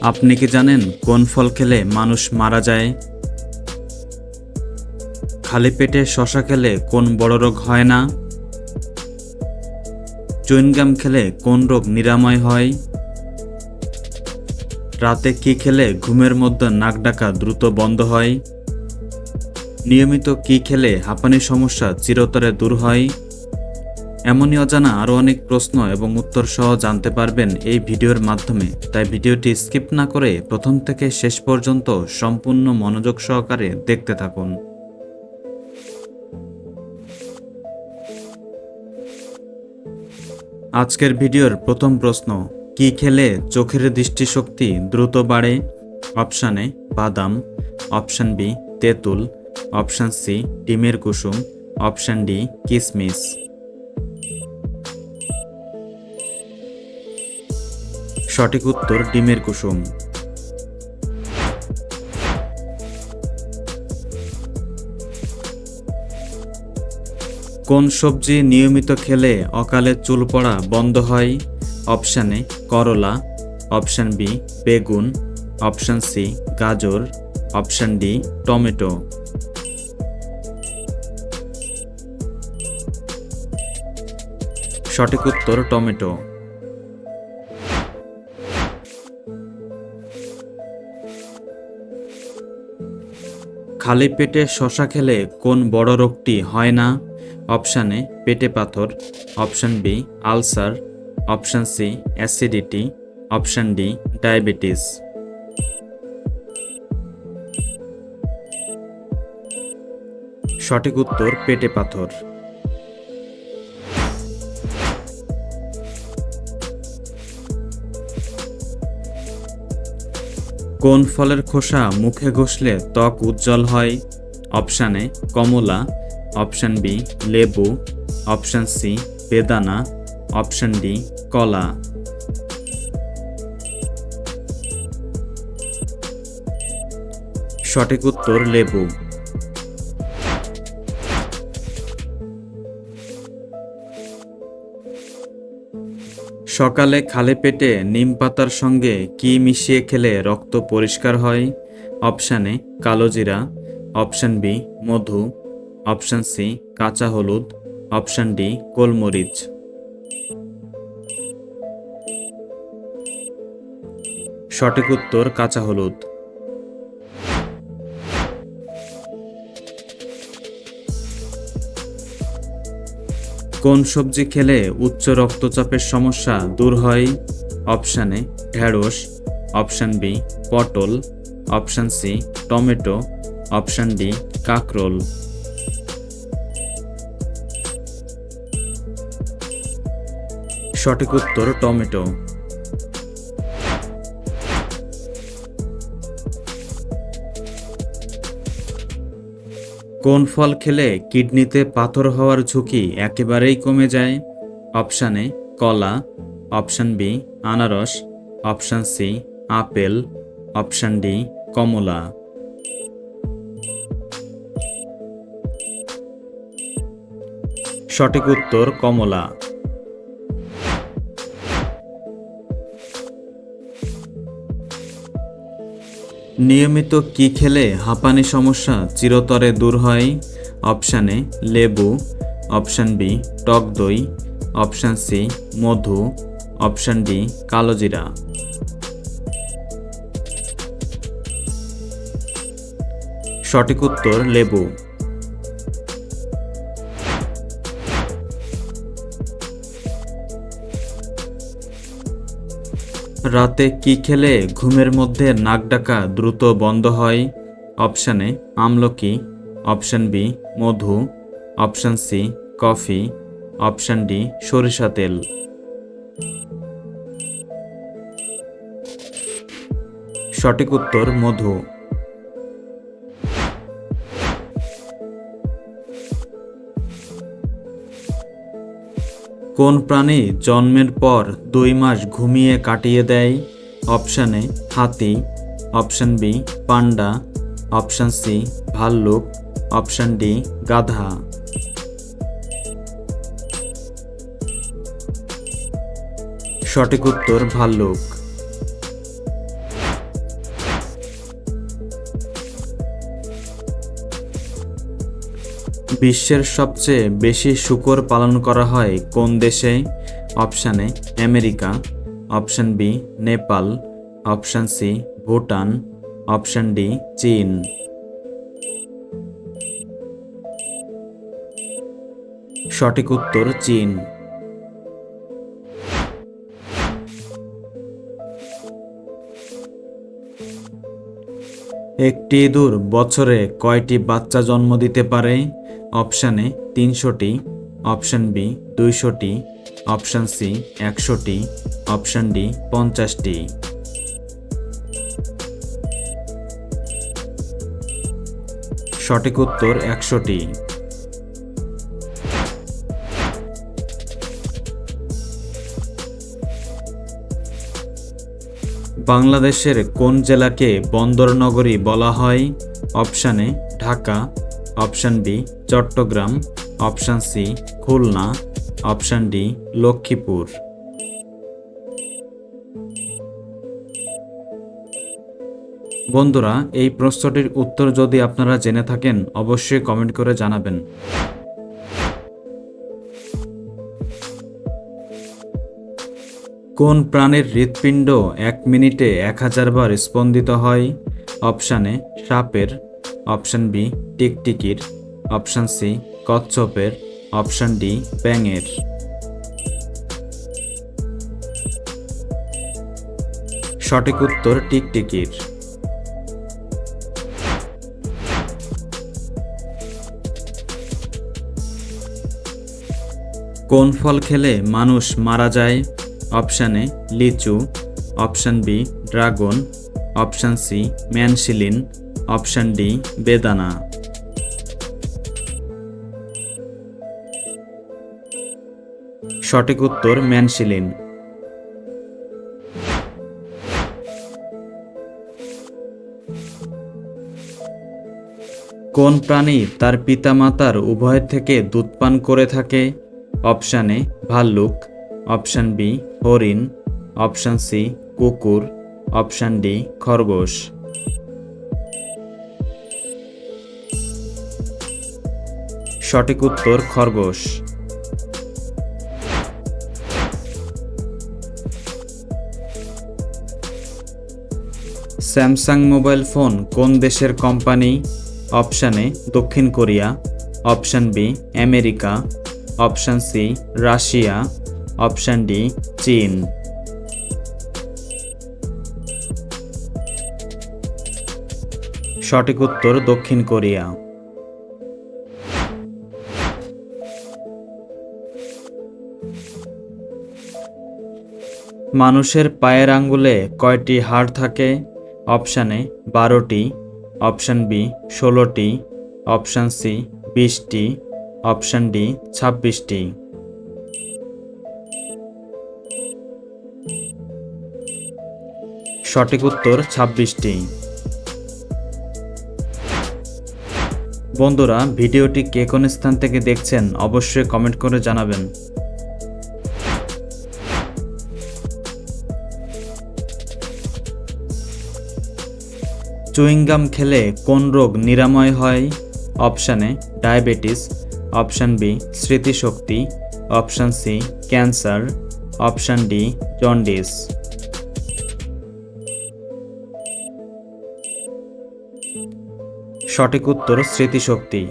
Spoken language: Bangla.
আপনি কি জানেন কোন ফল খেলে মানুষ মারা যায়? খালি পেটে শশা খেলে কোন বড় রোগ হয় না? চুইনগাম খেলে কোন রোগ নিরাময় হয়? রাতে কি খেলে ঘুমের মধ্যে নাক ডাকা দ্রুত বন্ধ হয়? নিয়মিত কি খেলে হাঁপানির সমস্যা চিরতরে দূর হয়? এমনই অজানা আরও অনেক প্রশ্ন এবং উত্তর সহ জানতে পারবেন এই ভিডিওর মাধ্যমে। তাই ভিডিওটি স্কিপ না করে প্রথম থেকে শেষ পর্যন্ত সম্পূর্ণ মনোযোগ সহকারে দেখতে থাকুন। আজকের ভিডিওর প্রথম প্রশ্ন, কি খেলে চোখের দৃষ্টিশক্তি দ্রুত বাড়ে? অপশান এ, বাদাম। অপশান বি, তেঁতুল। অপশান সি, ডিমের কুসুম। অপশান ডি, কিসমিস। সঠিক উত্তর ডিমের কুসুম। কোন সবজি নিয়মিত খেলে অকালে চুল পড়া বন্ধ হয়? অপশান এ, করলা। অপশান বি, বেগুন। অপশান সি, গাজর। Option D, tomato. সঠিক উত্তর টমেটো। খালি পেটে শশা খেলে কোন বড় রোগটি হয় না? অপশান এ, পেটে পাথর। Option B, ulcer. Option C, acidity. Option D, diabetes. সঠিক উত্তর, পেটে পাথর। কোন ফলের খোসা মুখে ঘষলে ত্বক উজ্জ্বল হয়? অপশান এ, কমলা। অপশান বি, লেবু। অপশান সি, বেদানা। অপশান ডি, কলা। সঠিক উত্তর লেবু। সকালে খালে পেটে নিম পাতার সঙ্গে কি মিশিয়ে খেলে রক্ত পরিষ্কার হয়? অপশান এ, কালো জিরা। অপশান বি, মধু। অপশান সি, কাঁচা হলুদ। অপশান ডি, গোলমরিচ। সঠিক উত্তর কাঁচা হলুদ। কোন সবজি খেলে উচ্চ রক্তচাপের সমস্যা দূর হয়? অপশান এ, ঢেঁড়স, অপশান বি, পটল, option C, tomato, option D, কাকরোল। সঠিক উত্তর টমেটো। কোন ফল খেলে কিডনিতে পাথর হওয়ার ঝুঁকি একেবারেই কমে যায়? অপশান এ, কলা। অপশান বি, আনারস। Option C, apple. Option D, কমলা। সঠিক উত্তর, কমলা। নিয়মিত কি খেলে হাঁপানি সমস্যা চিরতরে দূর হয়? অপশান এ, লেবু। অপশান বি, টক দই। অপশান সি, মধু। অপশান ডি কালোজিরা সঠিক উত্তর, লেবু। রাতে কি খেলে ঘুমের মধ্যে নাক ডাকা দ্রুত বন্ধ হয়? অপশান এ, আমলকি। অপশান বি, মধু। Option C, coffee. Option D, সরিষা তেল। সঠিক উত্তর মধু। কোন প্রাণী জন্মের পর দুই মাস ঘুমিয়ে কাটিয়ে দেয়? অপশান এ, হাতি। Option B, panda. Option C, ভাল্লুক। অপশান ডি, গাধা। সঠিক উত্তর, ভাল্লুক। বিশ্বের সবচেয়ে বেশি শূকর পালন করা হয় কোন দেশে? Option A, America. Option B, Nepal. Option C, Bhutan. Option D, চীন। সঠিক উত্তর চীন। একটি ইঁদুর বছরে কয়টি বাচ্চা জন্ম দিতে পারে? অপশান এ তিনশোটি, অপশান বি দুইশোটি, অপশান সি একশোটি, অপশান ডি পঞ্চাশটি। সঠিক উত্তর একশোটি। বাংলাদেশের কোন জেলাকে বন্দর নগরী বলা হয়? Option A Dhaka option B Chittagong. Option C, Khulna. Option D, Lakshmipur. বন্ধুরা, এই প্রশ্নটির উত্তর যদি আপনারা জেনে থাকেন, অবশ্যই কমেন্ট করে জানাবেন। কোন প্রাণীর হৃৎপিণ্ড এক মিনিটে এক হাজার বার স্পন্দিত হয়? অপশানে সাপের। অপশান বি, টিকটিকির। অপশান সি, কচ্ছপের। অপশান ডি, ব্যাঙের। সঠিক উত্তর, টিকটিকির। কোন ফল খেলে মানুষ মারা যায়? অপশান লিচু। Option B, dragon. Option C ম্যানসিলিন option D, বেদানা। সঠিক উত্তর ম্যানসিলিন কোন প্রাণী তার পিতামাতার উভয়ের থেকে দুধ পান করে থাকে? অপশান এ, ভাল্লুক। অপশান বি, হরিণ। অপশান সি, কুকুর। অপশান ডি, খরগোশ। সঠিক উত্তর খরগোশ। স্যামসাং মোবাইল ফোন কোন দেশের কোম্পানি? অপশান দক্ষিণ Korea. Option B, America. Option C, Russia. Option D, চীন। সঠিক উত্তর দক্ষিণ কোরিয়া। মানুষের পায়ের আঙ্গুলে কয়টি হাড় থাকে? অপশান এ, বারোটি। অপশান বি, ষোলোটি। অপশান সি, বিশটি। অপশান ডি, ছাব্বিশটি। সঠিক উত্তর ছাব্বিশটি। বন্ধুরা, ভিডিওটি কে কোন স্থান থেকে দেখছেন অবশ্যই কমেন্ট করে জানাবেন। চুইংগাম খেলে কোন রোগ নিরাময় হয়? Option A, diabetes, option B, স্মৃতিশক্তি, option C, cancer, option D, jaundice. সঠিক উত্তর স্মৃতিশক্তি।